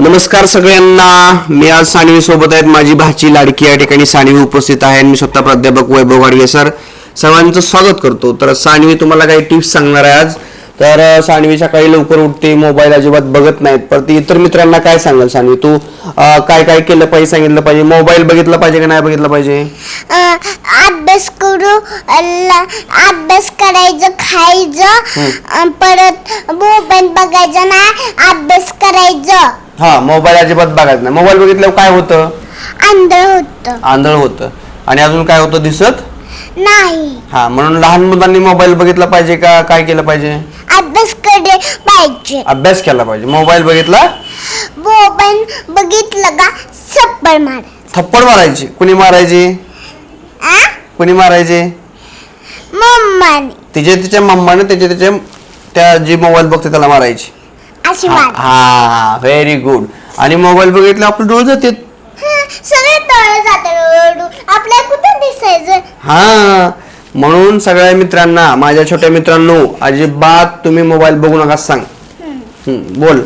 नमस्कार सगळ्यांना. मी आज सानवी सोबत आहेत माझी भाची लाडकी या ठिकाणी सानवी उपस्थित आहे आणि मी स्वतः प्राध्यापक वैभव गाडगे सर. सर्वांचं स्वागत करतो. तर सानवी तुम्हाला काही टिप्स सांगणार आहे आज. तर सानवी सकाळी लवकर उठते मोबाईल अजिबात बघत नाहीत. पर ती इतर मित्रांना काय सांगाल सानवी? तू काय काय केलं पाहिजे सांगितलं पाहिजे? मोबाईल बघितला पाहिजे का नाही बघितला पाहिजे? अभ्यास करू अभ्यास करायचं खायचं. परत मोबाईल बघायचं नाही अभ्यास करायचं. हा मोबाईल अजिबात बघायचं नाही. मोबाईल बघितल्यावर काय होतं? आंधळ होत. आंधळ होतं. आणि अजून काय होतं दिसत? नाही. हा म्हणून लहान मुलांनी मोबाईल बघितला पाहिजे का? काय केलं पाहिजे? अभ्यास करे पाहिजे. अभ्यास केला पाहिजे. मोबाईल बघितला? मोबाईल बघितलं का? सप्पर मार थप्पड मारायची. कुणी मारायची? आ? कुणी मारायचे? मम्माने. तिचे तिच्या मम्माने त्याच्या त्याच्या त्या जी मोबाईल बघते त्याला मारायची. अशी हा, व्हेरी गुड आणि मोबाईल बघितलं आपलं डोळ जाते. हं, सगळे तळ जातात आपल्याला कुठं दिसायचं? हा म्हणून सगळ्या मित्रांना माझ्या छोट्या मित्रांनो अजिबात तुम्ही मोबाईल बघू नका सांग. हम्म, बोल.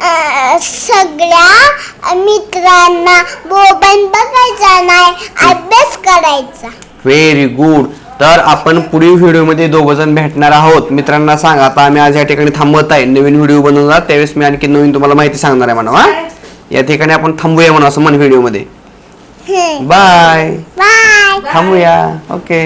अं, सगळ्या मित्रांना मोबाईल बघायचा नाही अभ्यास करायचा. व्हेरी गुड तर आपण पुढील व्हिडिओमध्ये दोघ जण भेटणार आहोत. मित्रांना सांग आता आम्ही आज या ठिकाणी थांबवत आहे. नवीन व्हिडिओ बनवणार त्यावेळेस मी आणखी नवीन तुम्हाला माहिती सांगणार आहे म्हणा या ठिकाणी आपण थांबूया म्हणा असं म्हण व्हिडिओमध्ये. बाय बाय थांबूया. ओके